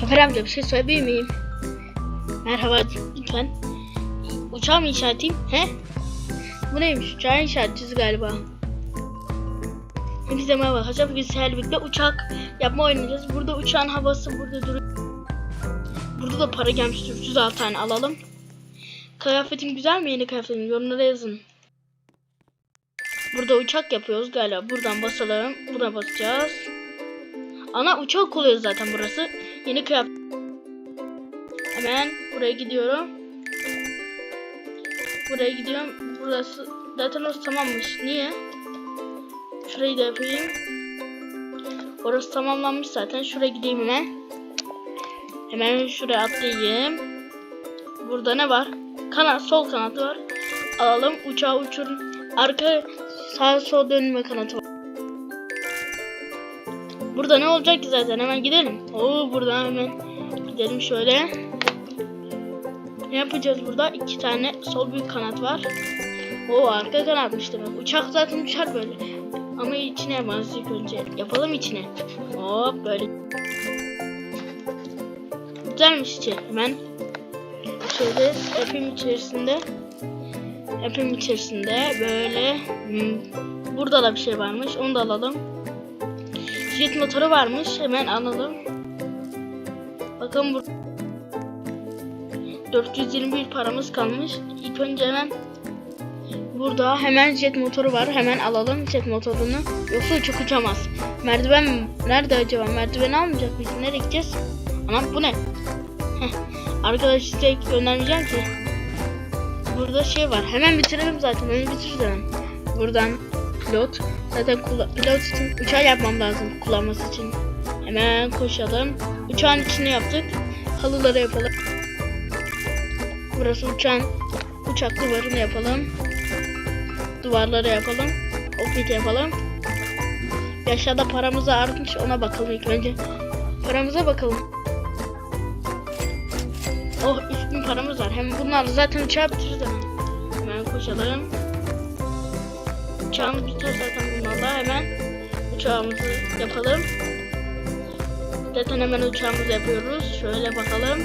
Şoför amca bir şey söyleyebilir miyim? Merhaba lütfen. Uçağı mı inşa edeyim? He? Bu neymiş? Uçağı inşa edeceğiz galiba. Hepinize merhaba arkadaşlar. Bugün sizlerle birlikte uçak yapma oynayacağız. Burada uçağın havası burada duruyor. Burada da para gelmiştir. 306 tane alalım. Kıyafetim güzel mi? Yeni kıyafetim. Yorumlara yazın. Burada uçak yapıyoruz galiba. Buradan basalım. Buna basacağız. Ana uçak oluyor zaten burası. Yeni kıyafet. Hemen buraya gidiyorum. Buraya gidiyorum. Burası zaten orası tamammış. Niye? Şurayı da yapayım. Orası tamamlanmış zaten. Şuraya gideyim hemen. Hemen şuraya atlayayım. Burada ne var? Kanat, sol kanatı var. Alalım. Uçağı uçurun. Arka sağ sol dönme kanatı var. Burada ne olacak ki zaten? Hemen gidelim. Oo buradan hemen gidelim şöyle. Ne yapacağız burada? İki tane sol büyük kanat var. O arka kanatmış demek. Uçak zaten uçar böyle. Ama içine ilk önce. Yapalım içine. Hop böyle. Güzelmiş içi. Hemen şöyle yapayım içerisinde. Yapayım içerisinde böyle. Hmm, Burada da bir şey varmış. Onu da alalım. Jet motoru varmış. Hemen alalım. Bakın bu 421 paramız kalmış. İlk önce hemen burada hemen jet motoru var. Hemen alalım jet motorunu. Yoksa çok uçamaz. Merdiven nerede acaba? Merdiveni almayacak mıyız? Nereye gideceğiz? Anam bu ne? Heh. Arkadaş size göndermeyeceğim ki. Burada şey var. Hemen bitirelim zaten. Hemen. Buradan pilot. Zaten pilot için uçağı yapmam lazım kullanması için. Hemen koşalım. Uçağın içini yaptık. Halıları yapalım. Burası uçağın uçak duvarını yapalım. Duvarları yapalım. Okit yapalım. Bir Aşağıda paramız artmış ona bakalım ilk önce. Paramıza bakalım. Oh 3000 paramız var. Hem bunlarla zaten uçağı bitiririz hemen. Hemen koşalım. Uçağımız biter zaten bunlarla. Hemen uçağımızı yapalım. Zaten hemen uçağımızı yapıyoruz. Şöyle bakalım.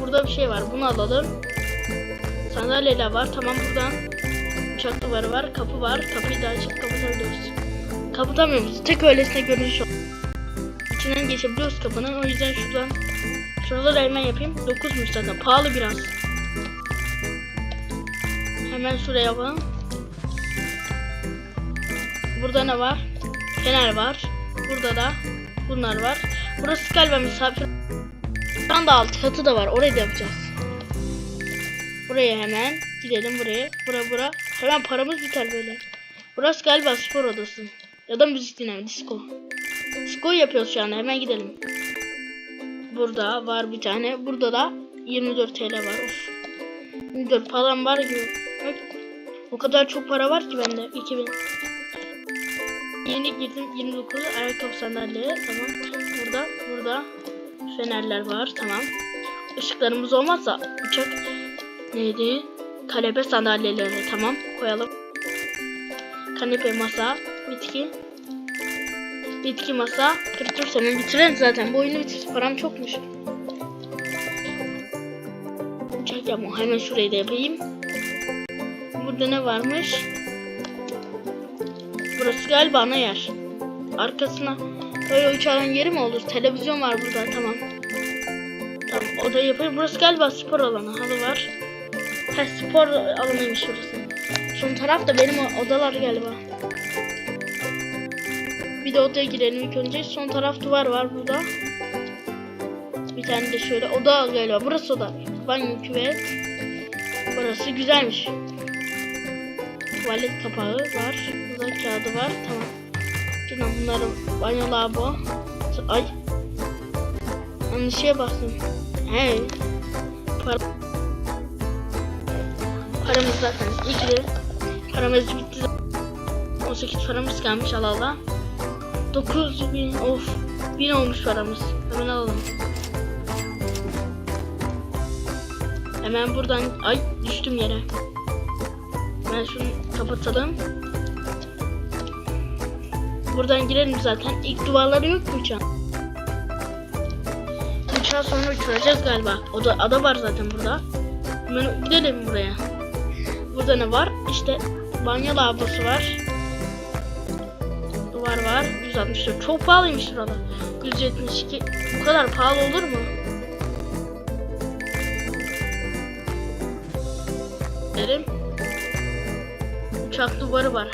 Burada bir şey var. Bunu alalım. Sandalyeler var. Tamam buradan. Uçak duvarı var. Kapı var. Kapıyı da açıp kapatabiliyoruz. Kapatamıyoruz. Tek öylesine görünüş o. İçinden geçebiliyoruz kapının. O yüzden şuradan şuraları hemen yapayım. 9'muş zaten. Pahalı biraz. Hemen şuraya yapalım. Burada ne var? Fener var. Burada da bunlar var. Burası galiba misafir. Buradan da alt katı da var. Orayı da yapacağız. Buraya hemen gidelim buraya. Bura bura. Hemen paramız biter böyle. Burası galiba spor odası. Ya da müzik dinleme. Disco. Disco yapıyoruz şu anda. Hemen gidelim. Burada var bir tane. Burada da 24 TL var. Of. 24 param var gibi. O kadar çok para var ki bende. 2000. Yeni girdim 29 ayakkabı sandalye. Tamam. Burada burada fenerler var. Tamam. Işıklarımız olmazsa uçak neydi? Kanepe sandalyeleri tamam koyalım. Kanepe masa, bitki. Bitki masa. Kırıtırsa hemen bitirelim zaten. Bu oyunu bitir. Param çokmuş. Uçak yapma. Hemen şurayı da yapayım. Burada ne varmış? Burası galiba ana yer. Arkasına böyle uçağın yeri mi olur? Televizyon var burada tamam. Tamam o da yapayım. Burası galiba spor alanı. Halı var. Ha spor alanıymış burası. Son taraf da benim odalar galiba. Bir de odaya girelim ilk önce. Son taraf duvar var burada. Bir tane de şöyle oda galiba. Burası oda. Banyo küvet. Burası güzelmiş. Tuvalet kapağı var. Kağıdı var. Tamam. Şimdi bunları banyo lavabo. Ay. Yanlış şeye bastım. He. Para. Paramız zaten ilgili. Paramız bitti. zaten. 18 paramız kalmış al Allah. 9000 of. 1000 olmuş paramız. Hemen alalım. Hemen buradan ay düştüm yere. Hemen şunu kapatalım. Buradan girelim zaten. İlk duvarları yok mu uçağın? aşağı sonra uçuracağız galiba. O da ada var zaten burada. Gidelim buraya. Burada ne var? İşte banyo lavabosu var. Duvar var. 164. Çok pahalıymış burada. 172. Bu kadar pahalı olur mu? Derim. Uçak duvarı var.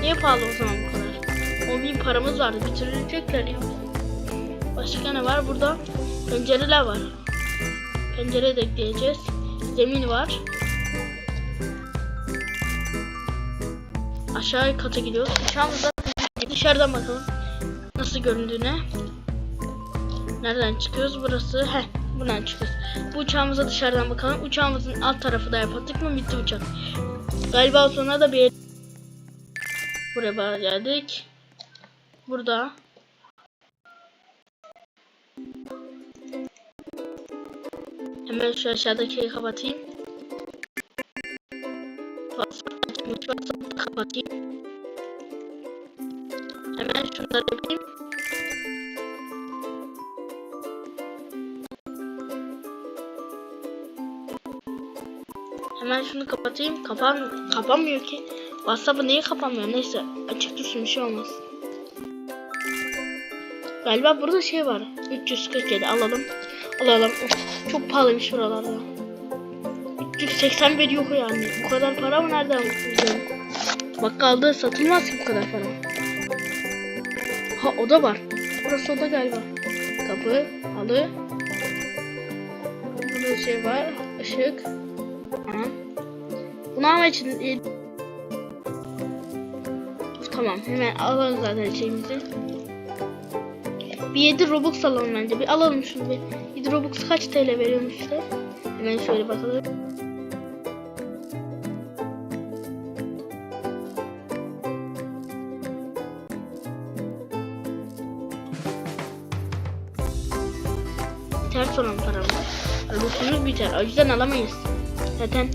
Niye pahalı o zaman bu kadar? 10 bin paramız vardı. Bitirecekler ya. Başka ne var? Burada pencereler var. Pencere de ekleyeceğiz. Zemin var. Aşağı kata gidiyoruz. Uçağımızda dışarıdan bakalım. Nasıl göründüğüne. Nereden çıkıyoruz? Burası. Heh. Buradan çıkıyoruz. Bu uçağımıza dışarıdan bakalım. Uçağımızın alt tarafı da yapattık mı bitti uçak. Galiba sonra da bir Buraya geldik. Burada. Hemen şu aşağıdakiyi kapatayım. Çıkmış WhatsApp'ı kapatayım. Hemen şunları yapayım. Hemen şunu kapatayım. Kapan kapanmıyor ki. WhatsApp'ı niye kapanmıyor? Neyse açık dursun bir şey olmaz. Galiba burada şey var. 347 alalım. Alalım. Of, çok pahalıymış buralarda. 381 yok yani. Bu kadar para mı nereden bulacağım? Bakkalda satılmaz bu kadar para. Ha oda var. Burası oda galiba. Kapı, halı. Burada şey var. Işık. Aha. Bunu almak için Tamam hemen alalım zaten şeyimizi. Bir 7 Robux alalım bence. Bir alalım şunu bir. 7 Robux kaç TL veriyormuş işte. Hemen şöyle bakalım. Biter sonra mı paramız? Robux'umuz biter. O yüzden alamayız. Zaten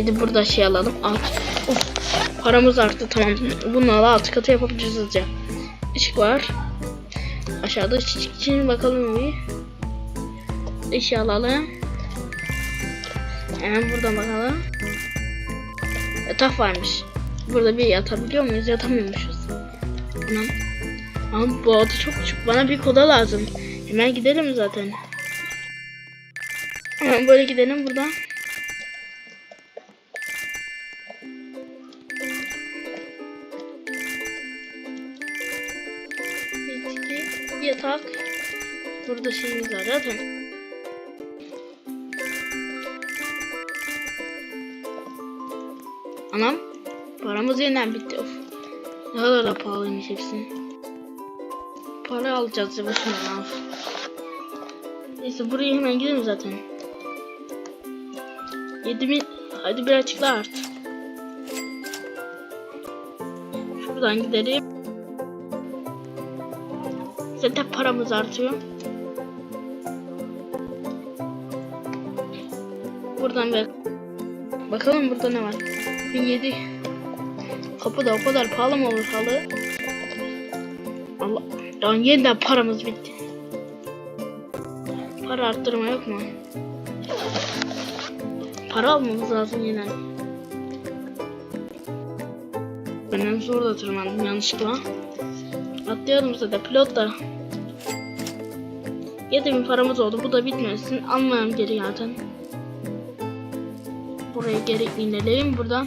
Şimdi burada şey alalım. Alt. Of, paramız arttı tamam. Bunlarla alt katı yapabiliriz hızlıca. Işık var. Aşağıda ışık için bakalım bir. Işığı alalım. Hemen buradan bakalım. Yatak varmış. Burada bir yatabiliyor muyuz? Yatamıyormuşuz. Anam. Ama bu oda çok küçük. Bana bir koda lazım. Hemen gidelim zaten. Hemen böyle gidelim buradan. Burada şeyimiz. Anam. Paramız yeniden bitti. Of. Ne kadar da pahalıymış hepsi. Para alacağız ya boşuna. Of. Neyse buraya hemen gidelim zaten. 7000 hadi birazcık daha art. Şuradan gidelim. Zaten paramız artıyor. Buradan bak. Bakalım burada ne var. 1007. Kapı da o kadar pahalı mı olur halı? Allah. Yani yeniden paramız bitti. Para arttırma yok mu? Para almamız lazım yine. Ben en zorda tırmandım yanlışlıkla. Atlayalım zaten pilot da. 7000 paramız oldu. Bu da bitmesin. Almayalım geri zaten. Buraya geri inelim buradan.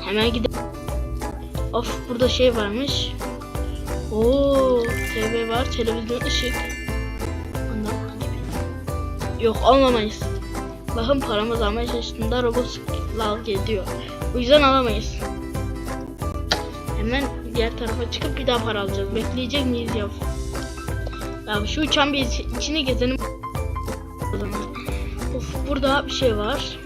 Hemen gidelim. Of burada şey varmış. Oo, TV var, televizyon, ışık. Ondan Yok almamayız. Bakın paramız almaya çalıştığında robot lag ediyor. O yüzden alamayız. Hemen diğer tarafa çıkıp bir daha para alacağız. Bekleyecek miyiz ya? Ya şu uçağın bir içi- içini gezelim. Of burada bir şey var.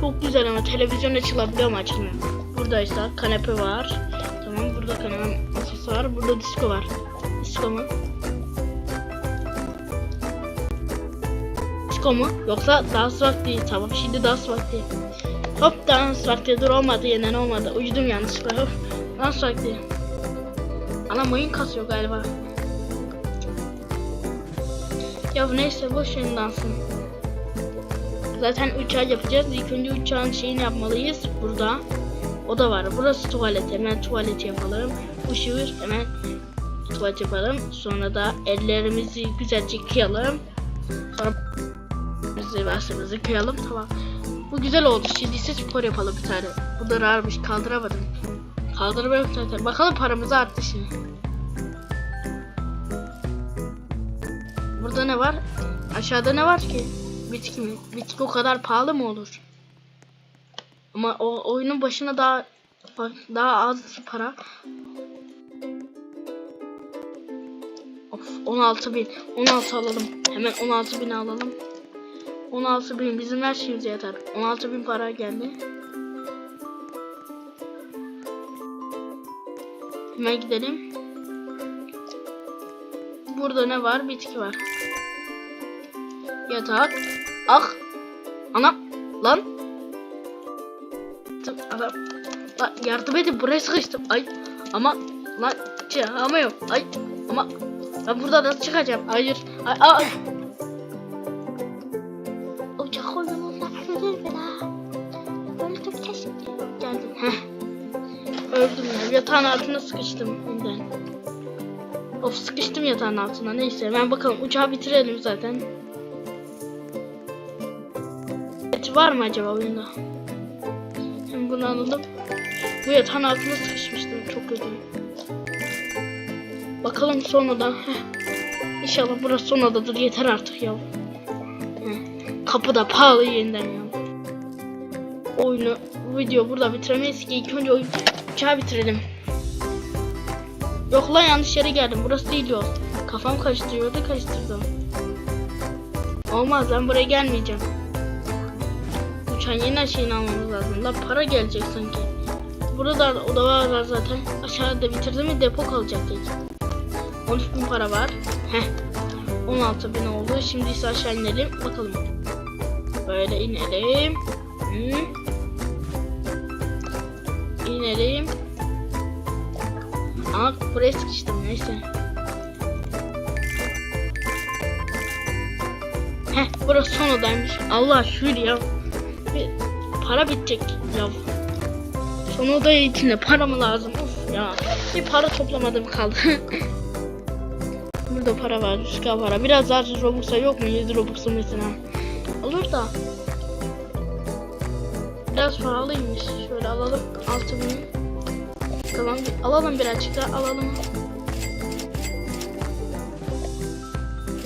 Çok güzel ama televizyon açılabiliyor mu açılmıyor. Buradaysa kanepe var. Tamam burada kanepe masası var. Burada disco var. Disco mu? Disco mu? Yoksa dans vakti. Tamam şimdi dans vakti. Hop dans vakti. Dur olmadı yeniden olmadı. Uydum yanlışlıkla. Hop dans vakti. Ana mayın kasıyor galiba. Ya neyse boş verin dansın. Zaten uçağı yapacağız. İlk önce uçağın şeyini yapmalıyız. Burada. O da var. Burası tuvalet. Hemen tuvalet yapalım. Uşuyor. Hemen tuvalet yapalım. Sonra da ellerimizi güzelce yıkayalım. Sonra başımızı kıyalım. Tamam. Bu güzel oldu. Şimdi ise spor yapalım bir tane. Bu da ağırmış. Kaldıramadım. Kaldıramıyorum zaten. Bakalım paramız arttı şimdi. Burada ne var? Aşağıda ne var ki? Bitki mi? Bitki o kadar pahalı mı olur? Ama o oyunun başına daha daha az para. Of 16 bin. 16 alalım. Hemen 16 bin alalım. 16 bin bizim her şeyimize yeter. 16 bin para geldi. Hemen gidelim. Burada ne var? Bitki var. Yatak. Ah. Anam. Lan. Adam. Lan yardım edin buraya sıkıştım. Ay. Ama. Lan. Çıkamıyorum. Ay. Ama. Ben burada nasıl çıkacağım? Hayır. Ay. Ay. Uçak oyununda ölür ben ha. Öldüm kesin. Geldim. Heh. Öldüm ya. Yatağın altına sıkıştım. Ondan. Of sıkıştım yatağın altına. Neyse ben bakalım uçağı bitirelim zaten. Et var mı acaba oyunda? Hem bunu alalım. Bu yatağın altına sıkışmıştım. Çok kötü. Bakalım sonradan. Heh. İnşallah burası son adadır. Yeter artık ya. Kapı da pahalı yeniden ya. Oyunu, video burada bitiremeyiz ki. İlk önce uçağı bitirelim. Yok lan yanlış yere geldim. Burası değil yol. Kafam karıştırıyordu karıştırdım. Olmaz ben buraya gelmeyeceğim. Uçağın yeni her şeyini almamız lazım. Lan para gelecek sanki. Burada oda var zaten. Aşağıda bitirdim mi depo kalacak tek. 13 bin para var. Heh. 16 bin oldu. Şimdi ise aşağı inelim. Bakalım. Böyle inelim. Hı. İnelim. Ama buraya sıkıştım neyse. Heh burası son odaymış. Allah şükür ya. Para bitecek ya. Son odaya içinde para mı lazım? Of ya. Bir para toplamadım kaldı. Burada para var. Şuka para. Biraz daha Robux'a yok mu? 7 Robux'a mesela. Olur da. Biraz pahalıymış. Şöyle alalım. 6000. Tamam alalım birazcık daha alalım.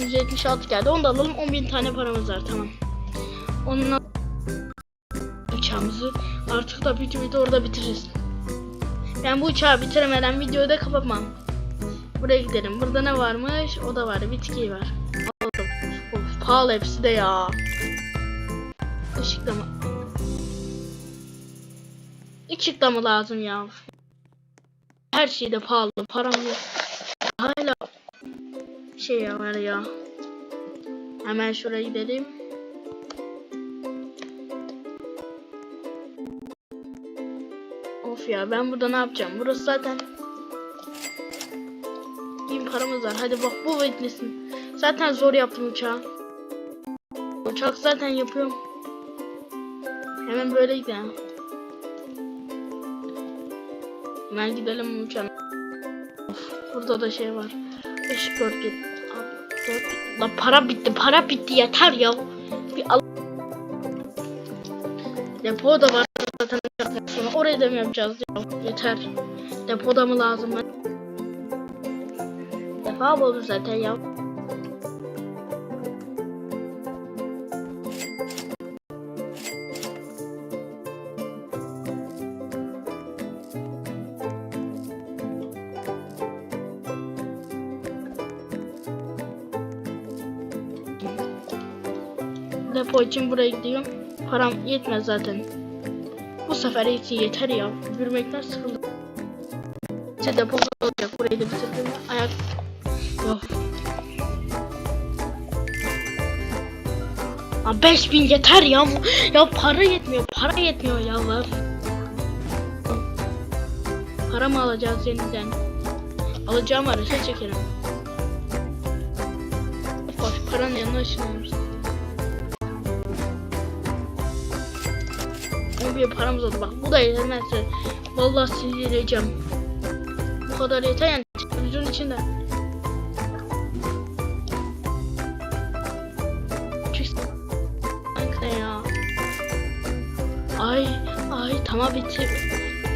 176 geldi. Onu da alalım. 10.000 tane paramız var. Tamam. Onunla uçağımızı artık da bir video orada bitiririz. Ben bu uçağı bitiremeden videoyu da kapatmam. Buraya gidelim. Burada ne varmış? O da var. Bitki var. Alalım. Of, pahalı hepsi de ya. Işıklama. Işıklama lazım ya. Her şeyde pahalı. Param yok. Hala şey var ya. Hemen şuraya gidelim. Ya ben burada ne yapacağım? Burası zaten bin paramız var. Hadi bak bu bitmesin. Zaten zor yaptım uçağı. Uçak zaten yapıyorum. Hemen böyle gidelim. Hemen gidelim uçağına. Of, burada da şey var. 5 4 7 La para bitti, para bitti yeter ya. Bir al Depo da var ya? Yeter. Depo da mı lazım? Ben... Defa olur zaten ya? Depo için buraya gidiyorum. Param yetmez zaten. Sefer için yeter ya. Yürümekten sıkıldım. İşte depo olacak. Burayı da bitirdim. Ayak... Of. Aa, 5000 yeter ya. Ya para yetmiyor. Para yetmiyor ya var. Para mı alacağız yeniden? Alacağım arası çekerim. Bak paranın yanına ışınlanmış. Bir paramız oldu bak. Bu da yetemezse. Vallahi sinirleneceğim. Bu kadar yeter yani. Televizyon içinde. Kanka ya? Ay ay tamam bitti.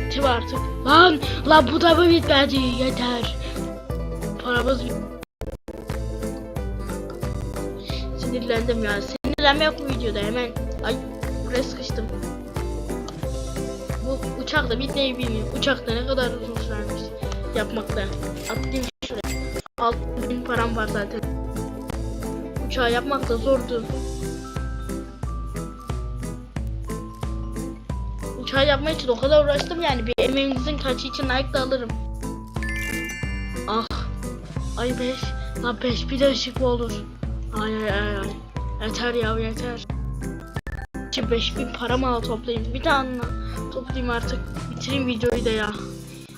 Bitti artık. Lan lan bu da mı bitmedi? Yeter. Paramız bit- Sinirlendim ya. Sinirlenme yok bu videoda hemen. Ay buraya sıkıştım. Bu uçak da bitmeyi bilmiyor. Uçakta ne kadar uzun sürermiş yapmakta. Atlayayım şuraya. 6000 param var zaten. Uçağı yapmak da zordu. Uçağı yapmak için o kadar uğraştım yani bir emeğinizin kaçı için like da alırım. Ah. Ay 5. Lan 5 bir de ışık olur? Ay ay ay ay. Yeter ya yeter. Şimdi 5000 param al toplayayım. Bir tane toplayayım artık. Bitireyim videoyu da ya.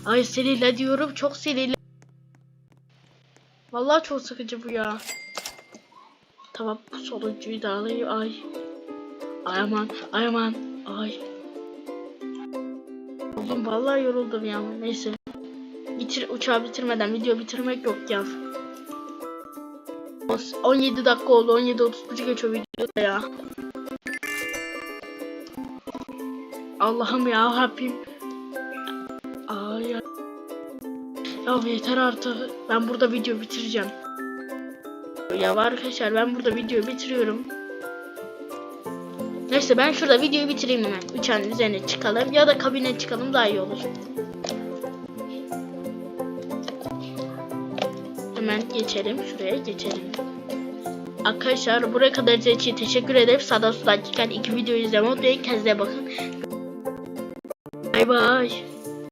Ay sinirle diyorum çok sinirli. Vallahi çok sıkıcı bu ya. Tamam bu sonuncuyu da alayım. Ay. Ay aman. Ay aman. Ay. Oğlum vallahi yoruldum ya. Neyse. Bitir, uçağı bitirmeden video bitirmek yok ya. 17 dakika oldu. 17.31 geçiyor videoda ya. Allah'ım ya Rabbim. Ay ya. Ya yeter artık. Ben burada video bitireceğim. Ya arkadaşlar ben burada videoyu bitiriyorum. Neyse ben şurada videoyu bitireyim hemen. Uçağın üzerine çıkalım ya da kabine çıkalım daha iyi olur. Hemen geçelim. Şuraya geçelim. Arkadaşlar buraya kadar için teşekkür ederim. Sağdan soldan çıkan iki videoyu izlemeyi unutmayın. Kendinize bakın. Até mais.